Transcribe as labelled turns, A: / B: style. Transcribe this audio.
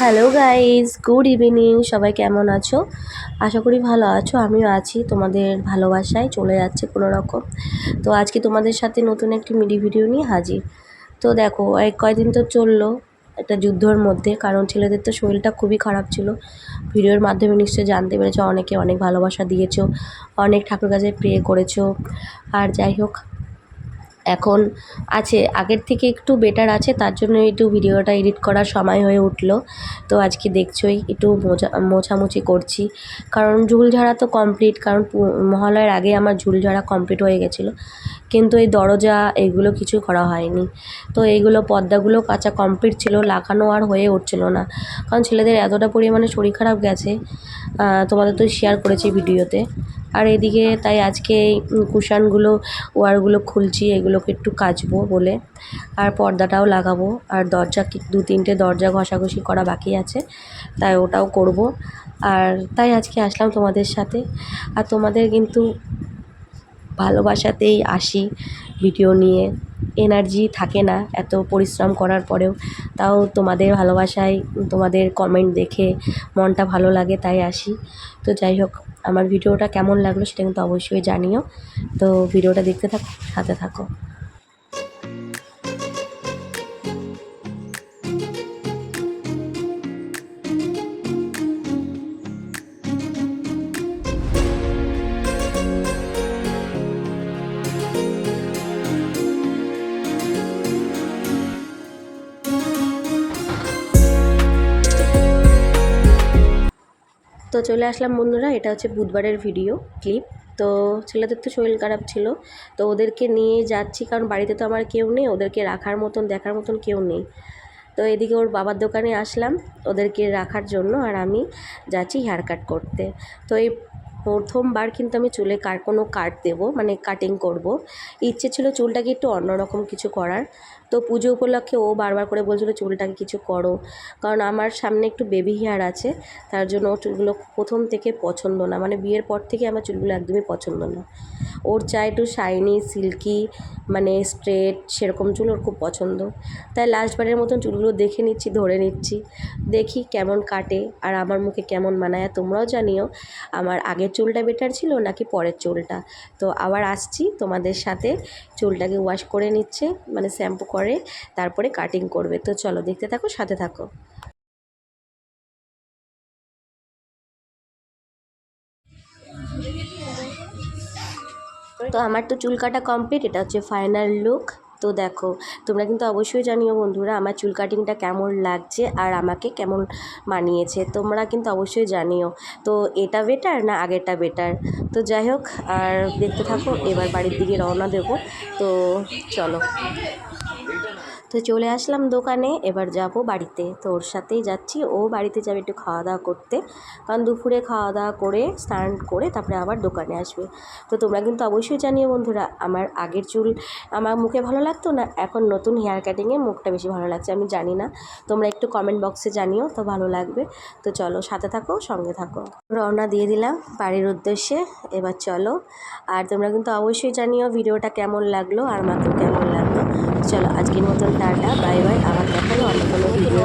A: Hello guys good evening সবাই কেমন আছো? আশা করি ভালো আছো। আমিও আছি তোমাদের ভালোবাসায়। চলে যাচ্ছে কোনো রকম। তো আজকে তোমাদের সাথে নতুন একটি মিডি ভিডিও নিয়ে হাজির। তো দেখো এক কয়দিন তো চলল একটা যুদ্ধর মধ্যে। কারণ ছেলেদের তো শরীরটা খুবই খারাপ ছিল। ভিডিওর মাধ্যমে নিশ্চয়ই জানতে পেরেছ, অনেকে অনেক ভালোবাসা দিয়েছ, অনেক ঠাকুর কাছে প্রে করেছ। আর যাই হোক এখন আছে, আগের থেকে একটু বেটার আছে, তার জন্য একটু ভিডিওটা এডিট করার সময় হয়ে উঠল। তো আজকে দেখছোই, একটু মোজা, মোছামুছি করছি। কারণ ঝুল ঝাড়া তো কমপ্লিট কারণ মহালয়ের আগে আমার ঝুলঝাড়া কমপ্লিট হয়ে গেছিল। কিন্তু এই দরজা এইগুলো কিছু করা হয়নি। তো এইগুলো পর্দাগুলো কাঁচা কমপ্লিট ছিল, লাগানো আর হয়ে উঠছিল না। কারণ ছেলেদের এতটা পরিমাণে শরীর খারাপ গেছে তোমাদের তো শেয়ার করেছি ভিডিওতে। আর এদিকে তাই আজকে এই কুশানগুলো, ওয়ারগুলো খুলছি, এগুলোকে একটু কাচবো বলে। আর পর্দাটাও লাগাবো। আর দরজা দু তিনটে দরজা ঘষাঘষি করা বাকি আছে, তাই ওটাও করব। আর তাই আজকে আসলাম তোমাদের সাথে। আর তোমাদের কিন্তু ভালোবাসাতেই আসি ভিডিও নিয়ে। এনার্জি থাকে না এত পরিশ্রম করার পরেও। তাও তোমাদের ভালোবাসায় তোমাদের কমেন্ট দেখে মনটা ভালো লাগে তাই আসি। তো যাই হোক, আমার ভিডিওটা কেমন লাগল সেটা কিন্তু অবশ্যই জানিও। তো ভিডিওটা দেখতে থাকো, সাথে থাকো। তো চলে আসলাম বন্ধুরা, এটা হচ্ছে বুধবারের ভিডিও ক্লিপ তো ছেলেদের তো শরীর খারাপ ছিল, তো ওদেরকে নিয়ে যাচ্ছি, কারণ বাড়িতে তো আমার কেউ নেই, ওদেরকে রাখার মতন, দেখার মতন কেউ নেই। তো এদিকে ওর বাবার দোকানে আসলাম, ওদেরকে রাখার জন্য, আর আমি যাচ্ছি হেয়ার কাট করতে। তো এই প্রথমবার কিন্তু আমি চুলে কার, কোনো কাট দেবো মানে কাটিং করব। ইচ্ছে ছিল চুলটাকে একটু অন্যরকম কিছু করার তো পুজো উপলক্ষে ও বারবার করে বলছিল, চুলটাকে কিছু করো। কারণ আমার সামনে একটু বেবি হেয়ার আছে, তার জন্য ওর চুলগুলো প্রথম থেকে পছন্দ না। মানে বিয়ের পর থেকে আমার চুলগুলো একদমই পছন্দ না। ওর চাই একটু শাইনি সিল্কি মানে স্ট্রেট সেরকম চুল ওর খুব পছন্দ। তাই লাস্টবারের মতন চুলগুলো দেখে নিচ্ছি, ধরে নিচ্ছি। দেখি কেমন কাটে আর আমার মুখে কেমন মানায়। তোমরাও জানিও, আমার আগের চুলটা বেটার ছিল নাকি পরের চুলটা? তো আবার আসছি তোমাদের সাথে। চুলটাকে ওয়াশ করে নিচ্ছে মানে শ্যাম্পু করে তারপরে কাটিং করবে। তো চলো দেখতে থাকো, সাথে থাকো। তো আমার তো চুল কাটা কমপ্লিট এটা হচ্ছে ফাইনাল লুক তো দেখো, তোমরা কিন্তু অবশ্যই জানিও বন্ধুরা আমার চুল কাটিংটা কেমন লাগছে আর আমাকে কেমন মানিয়েছে, তোমরা কিন্তু অবশ্যই জানিও। তো এটা বেটার না আগেরটা বেটার তো যাই হোক, আর দেখতে থাকো, এবার বাড়ির দিকে রওনা দেবো। তো চলো। তো চলে আসলাম দোকানে, এবার যাব বাড়িতে। তো ওর সাথেই যাচ্ছি, ও বাড়িতে যাবে একটু খাওয়া দাওয়া করতে। কারণ দুপুরে খাওয়া দাওয়া করে, স্নান করে তারপরে আবার দোকানে আসবে। তো তোমরা কিন্তু অবশ্যই জানিও বন্ধুরা, আমার আগের চুল, আমার মুখে ভালো লাগতো না? এখন নতুন হেয়ার কাটিংয়ে মুখটা বেশি ভালো লাগছে, আমি জানি না। তোমরা একটু কমেন্ট বক্সে জানিও, তো ভালো লাগবে। তো চলো, সাথে থাকো, সঙ্গে থাকো। রওনা দিয়ে দিলাম বাড়ির উদ্দেশ্যে, এবার চলো। আর তোমরা কিন্তু অবশ্যই জানিও ভিডিওটা কেমন লাগল, আর আমাকেও কেমন লাগল। চলো আজকের মতন টাটা বাই বাই আবার দেখাল অন্য কোনো ভিডিও